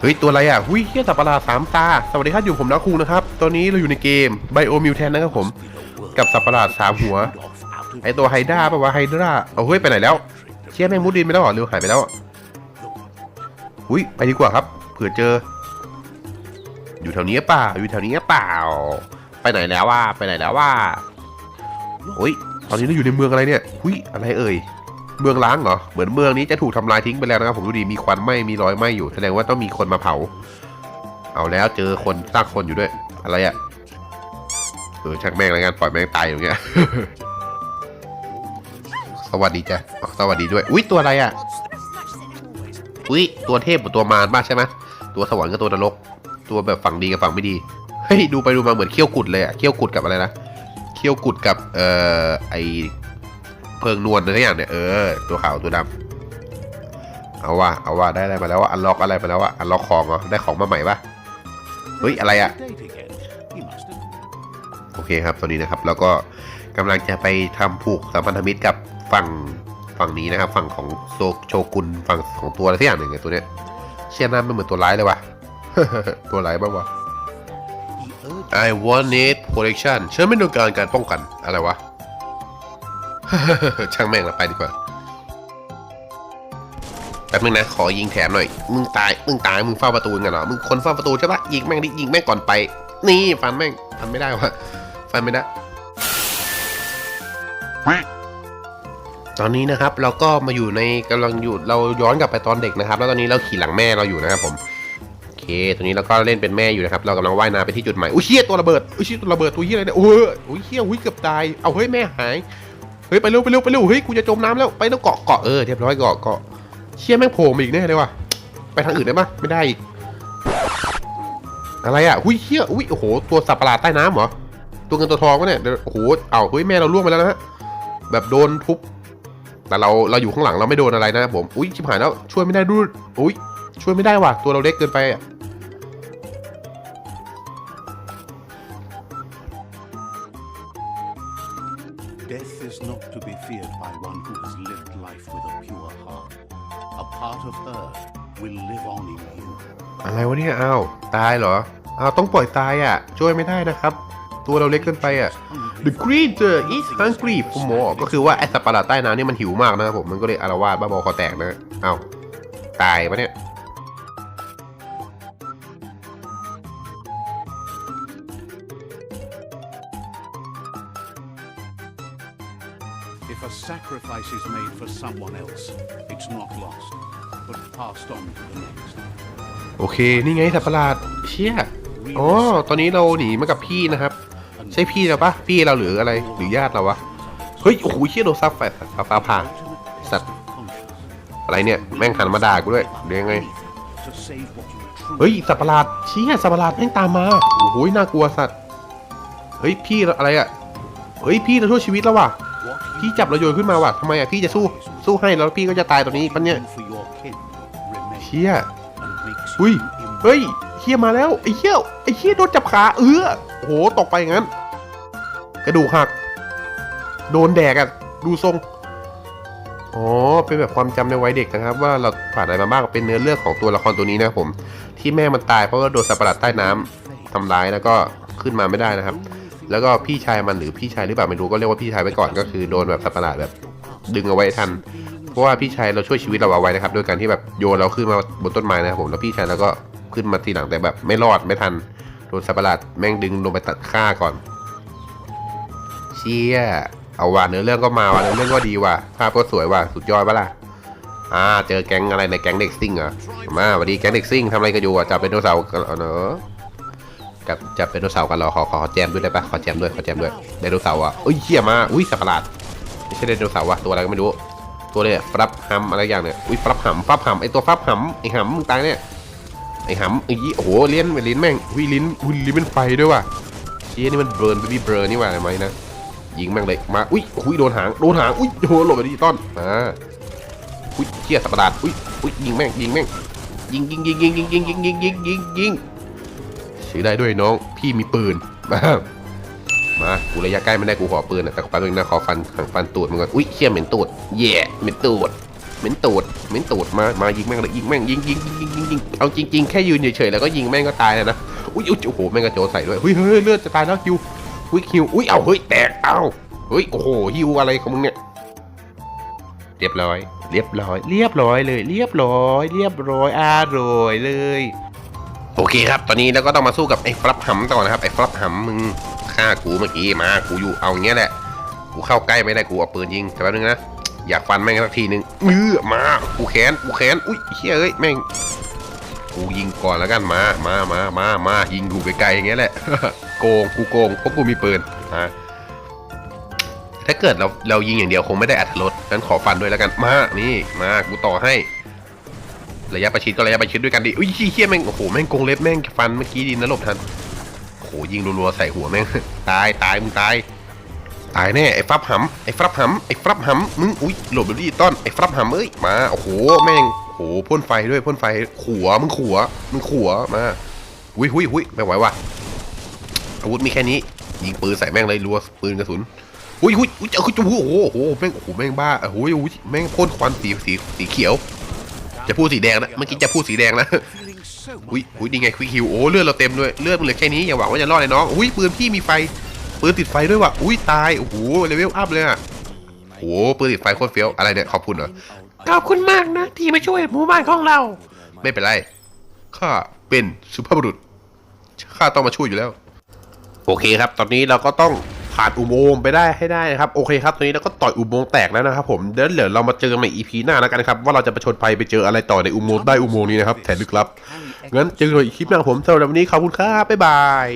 เฮ้ย ตัวอะไรอะ หุ้ยเฮียสัตว์ประหลาดสามตา สวัสดีครับ อยู่ผมนะครูนะครับ ตอนนี้เราอยู่ในเกม Bio Mutant นนะครับผม กับสัตว์ประหลาดสามหัว ไอตัวไฮด้าปะวะไฮด้าเอาเฮ้ย ไปไหนแล้ว เชี่ยแม่งมุดดินไปแล้วเหรอหรือหายไปแล้วหุ้ย ไปดีกว่าครับ เผื่อเจอ อยู่แถวนี้เปล่า อยู่แถวนี้เปล่า ไปไหนแล้วว่า ไปไหนแล้วว่าอุ้ย ตอนนี้เราอยู่ในเมืองอะไรเนี่ย หุ้ยอะไรเอ่ย เมืองล้างเหรอ เหมือนเมืองนี้จะถูกทำลายทิ้งไปแล้วนะครับ ผมดูดี มีควันไหมมีรอยไหมอยู่ แสดงว่าต้องมีคนมาเผา เอาแล้วเจอคนซากคนอยู่ด้วย อะไรอะเออช่างแม่งแล้วกันปล่อยแม่งตายอย่างเงี้ย สวัสดีจ้ะ สวัสดีด้วย อุ้ยตัวอะไรอะอุ้ยตัวเทพกับตัวมารบ้าใช่ไหมตัวสวรรค์กับตัวนรก ตัวแบบฝั่งดีกับฝั่งไม่ดี เฮ้ยดูไปดูมาเหมือนเขี้ยวกุดเลยอะเขี้ยวกุดกับอะไรนะ เขี้ยวกุดกับเอ่อไอเพิงนวลอะไรอย่างเนี่ยเออตัวขาวตัวดำเอาว่าเอาว่าได้อะไรมาแล้วว่าอันล็อกอะไรมาแล้วว่าอันล็อกของเหรอได้ของมาใหม่ปะเฮ้ยอะไรอะโอเคครับตอนนี้นะครับแล้วก็กำลังจะไปทำผูกสัมพันธมิตรกับฝั่งฝั่งนี้นะครับ ฝั่งของโชกุนฝั่งของตัวอะไรสักอย่างหนึ่งไงตัวเนี้ยเชี่ยน้ามันเหมือนตัวร้ายเลยว่ะ ตัวร้ายบ้างวะ I want it protection ฉันไม่ต้องการการป้องกันอะไรวะ ช่างแม่งละไปดีกว่าแป๊บนึงนะ ขอยิงแถมหน่อย มึงตาย มึงตาย มึงเฝ้าประตูกันเหรอ มึงคนเฝ้าประตูใช่ปะยิงแม่งดิยิงแม่งก่อนไป นี่ฟันแม่งฟันไม่ได้วะฟันไม่ได้ ตอนนี้นะครับเราก็มาอยู่ในกำลังอยู่เราย้อนกลับไปตอนเด็กนะครับ แล้วตอนนี้เราขี่หลังแม่เราอยู่นะครับผม ตอนนี้เราก็เล่นเป็นแม่อยู่นะครับ เรากำลังว่ายน้ำไปที่จุดหมาย อุ้ยเฮียตัวระเบิด อุ้ยเฮียตัวระเบิด ตัวเฮียอะไรเนี่ยโอ้ยอุ้ยเฮียอุ้ยเกือบตาย เอาเฮ้ยแม่หาย เฮ้ยไปเร็วไปเร็วไปเร็ว เฮ้ยกูจะจมน้ำแล้ว ไปแล้วเกาะเกาะเออเรียบร้อยเกาะเกาะเชี่ยแม่งโผล่มาอีกแน่เลยว่ะ ไปทางอื่นได้ปะไม่ได้อีก อะไรอะหุ้ยเชี่ยอุ้ยโอ้โห ตัวสัตว์ประหลาดใต้น้ำเหรอ ตัวเงินตัวทองวะเนี่ยโอ้โห เอาเฮ้ยแม่เราล่วงไปแล้วนะฮะ แบบโดนทุบ แต่เราเราอยู่ข้างหลังเราไม่โดนอะไรนะครับผม อุ้ยชิบหายแล้วช่วยไม่ได้ดูอุ้ยช่วยไม่ได้ว่ะตัวเราเล็กเกินไปอะ Death is not to be feared by one who has lived life with a pure heart. A part of her will live on in you. อะไรวะเนี่ยอ้าวตายเหรออ้าวต้องปล่อยตายอะ ช่วยไม่ได้นะครับ ตัวเราเล็กเกินไปอะ The creature is hungry for more ก็คือว่าไอสัตว์ประหลาดใต้น้ำนี่มันหิวมากนะครับผม มันก็เลยอารวาสบ้าบอคอแตกนะอ้าวตายปะเนี่ย If a sacrifice is made for someone else, it's not lost, but passed on to the next. โอเค นี่ไงสัตว์ประหลาดเชี่ยอ๋อตอนนี้เราหนีมากับพี่นะครับ ใช่พี่เราปะพี่เราหรืออะไรหรือญาติเราวะ เฮ้ย โอ้โหเชี่ยโดนซับไฟฟ้าฟ้าผ่าสัตว์อะไรเนี่ย แม่งหันมาด่ากูด้วยเดี๋ยวยังไง To save what you truly เฮ้ย สัตว์ประหลาดเชี่ยสัตว์ประหลาดแม่งตามมา โอ้โหน่ากลัวสัตว์ เฮ้ย พี่อะไรอะเฮ้ย พี่เราช่วยชีวิตแล้วว่ะ what พี่จับเราโยนขึ้นมาว่ะทำไมอะพี่จะสู้สู้ให้แล้วพี่ก็จะตายตอนนี้ปะเนี่ยเชี่ยอุ้ยเฮ้ยเชี่ยมาแล้วไอ้เชี่ยไอ้เชี่ยโดนจับขาเออโอ้โหตกไปงั้น กระดูกหัก โดนแดกอะดูทรงอ๋อเป็นแบบความจำในวัยเด็กนะครับ ว่าเราผ่านอะไรมาบ้างเป็นเนื้อเรื่องของตัวละครตัวนี้นะผม ที่แม่มันตายเพราะว่าโดนสัตว์ประหลาดใต้น้ำทำร้ายแล้วก็ขึ้นมาไม่ได้นะครับ แล้วก็พี่ชายมันหรือพี่ชายหรือเปล่าไม่รู้ก็เรียกว่าพี่ชายไว้ก่อนก็คือโดนแบบสัตว์ประหลาดแบบดึงเอาไว้ทัน เพราะว่าพี่ชายเราช่วยชีวิตเราเอาไว้นะครับโดยการที่แบบโยนเราขึ้นมาบนต้นไม้นะครับผมแล้วพี่ชายเราก็ขึ้นมาทีหลังแต่แบบไม่รอดไม่ทันโดนสัตว์ประหลาดแม่งดึงลงไปตัดฆ่าก่อน เชี่ยเอาว่ะเนื้อเรื่องก็มาว่ะเนื้อเรื่องก็ดีว่ะภาพก็สวยว่ะสุดยอดปะล่ะอ่าเจอแก๊งอะไรในแก๊งเด็กซิ่งเหรอมาสวัสดีแก๊งเด็กซิ่งทำอะไรกันอยู่อะจับเป็นโนเสาร์เอเนอะ จับจับเป็นโนเสาร์กันเหรอขอขอขอแจมด้วยได้ปะขอแจมด้วยขอแจมด้วยไดโนเสาร์อะอุ้ยเชี่ยมาอุ้ยสัตว์ประหลาดไม่ใช่ไดโนเสาร์ว่ะตัวอะไรก็ไม่รู้ ตัวเนี่ยฟรับฮัมอะไรอย่างเนี่ยอุ้ยฟรับหำฟรับหำไอตัวฟรับหำไอหำมึงตายเนี่ยไอหำไอ้ยี่โอ้โหเลี้ยนลิ้นแม่งอุ้ยลิ้นอุ้ยลิ้นเป็นไฟด้วยว่ะเชี่ยนี่มันเบิร์นไปพี่เบิร์นนี่ว่าอะไรไหมนะยิงแม่งเลยมาอุ้ยอุ้ยโดนหางโดนหางอุ้ยโหหลบไปดิจิตอลอ่าอุ้ยเชี่ยสัตว์ประหลาดอุ้ยอุ้ยยิงแม่งยิงแม่งยิงยิงยิงยิงยิงยิงยิงยิงยิงยิงยิง ซื้อได้ด้วยน้อง พี่มีปืน มา มากูระยะใกล้ไม่ได้กูขอปืนนะแต่ขอแป๊บนึงนะขอฟันฟันตูดมึงก่อนอุ้ยเขี้ยเหม็นตูดแย่เหม็นตูดเหม็นตูดเหม็นตูดมามายิงแม่งเลยยิงแม่งยิงยิงยิงยิงยิงเอาจริงๆแค่ยืนเฉยๆแล้วก็ยิงแม่งก็ตายแล้วนะอุ้ยอุ๊ยโอ้โหแม่งกระโจนใส่ด้วยเฮ้ยเฮ้ยเลือดจะตายแล้วฮิวอุ้ยฮิวอุ้ยเอาเฮ้ยแตกเอาเฮ้ยโอ้โหฮิวอะไรของมึงเนี่ยเรียบร้อย เรียบร้อย เรียบร้อยเลย เรียบร้อย เรียบร้อยอร่อยเลย โอเคครับ ตอนนี้เราก็ต้องมาสู้กับไอ้ฟลับหำต่อนะครับ ไอ้ฟลับหำมึงฆ่ากูเมื่อกี้มา กูอยู่เอาอย่างเงี้ยแหละ กูเข้าใกล้ไม่ได้กูเอาปืนยิงแต่แป๊บนึงนะ อยากฟันแม่งสักทีนึงเออมา กูแขนกูแขนอุ้ยเฮ้ยเอ้ยแม่ง กูยิงก่อนแล้วกันมา มามามามายิงกูไกลๆอย่างเงี้ยแหละ โกง กูโกงเพราะกูมีปืนอะถ้าเกิดเราเรายิงอย่างเดียวคงไม่ได้อัตรสงั้นขอฟันด้วยแล้วกัน มา นี่ มา กูต่อให้ ระยะประชิดก็ระยะประชิดด้วยกันดิอุ้ยเฮี้ยแม่งโอ้โหแม่งกงเล็บแม่งฟันเมื่อกี้ดีนะหลบทันโอ้โหยิงรัวๆใส่หัวแม่งตายตายมึงตายตายแน่ไอ้ฟับหำไอ้ฟับหำไอ้ฟับหำมึงอุ้ยหลบดิต้อนไอ้ฟับหำเอ้ยมาโอ้โหแม่งโอ้โหพ่นไฟด้วยพ่นไฟขัวมึงขัวมึงขัวมาอุ้ยอุ้ยอุ้ยไม่ไหวว่ะอาวุธมีแค่นี้ยิงปืนใส่แม่งเลยรัวปืนกระสุนอุ้ยอุ้ยอุ้ยโอ้โหโอ้โหโอ้โหแม่งโอ้โหแม่งบ้าโอ้โหอุ้ยแม่งพ่นควันสีสีสีเขียว จะพูดสีแดงนะเมื่อกี้จะพูดสีแดงนะอุ้ยอุ้ยนี่ไงควิกฮิวโอ้เลือดเราเต็มด้วยเลือดมันเหลือแค่นี้อย่าหวังว่าจะรอดเลยน้องอุ้ยปืนพี่มีไฟปืนติดไฟด้วยว่ะอุ้ยตายโอ้โหเลเวลอัพเลยอะโอ้ปืนติดไฟโคตรเฟี้ยวอะไรเนี่ยขอบคุณเหรอขอบคุณมากนะ ที่มาช่วยหมู่บ้านของเรา ไม่เป็นไรข้าเป็นสุภาพบุรุษข้าต้องมาช่วยอยู่แล้ว โอเคครับ ตอนนี้เราก็ต้อง ผ่านอุโมงค์ไปได้ให้ได้นะครับโอเคครับตอนนี้เราก็ต่อยอุโมงค์แตกแล้วนะครับผมเดี๋ยวเหลือเรามาเจอกันใหม่ EP หน้าแล้วกันะครับว่าเราจะประชนภัยไปเจออะไรต่อในอุโมงค์ใต้อุโมงค์นี้นะครับแถนลึกลับงั้นเจอกันใหม่อีกคลิปหน้าผมสำหรับวันนี้ขอบคุณครับบ๊ายบาย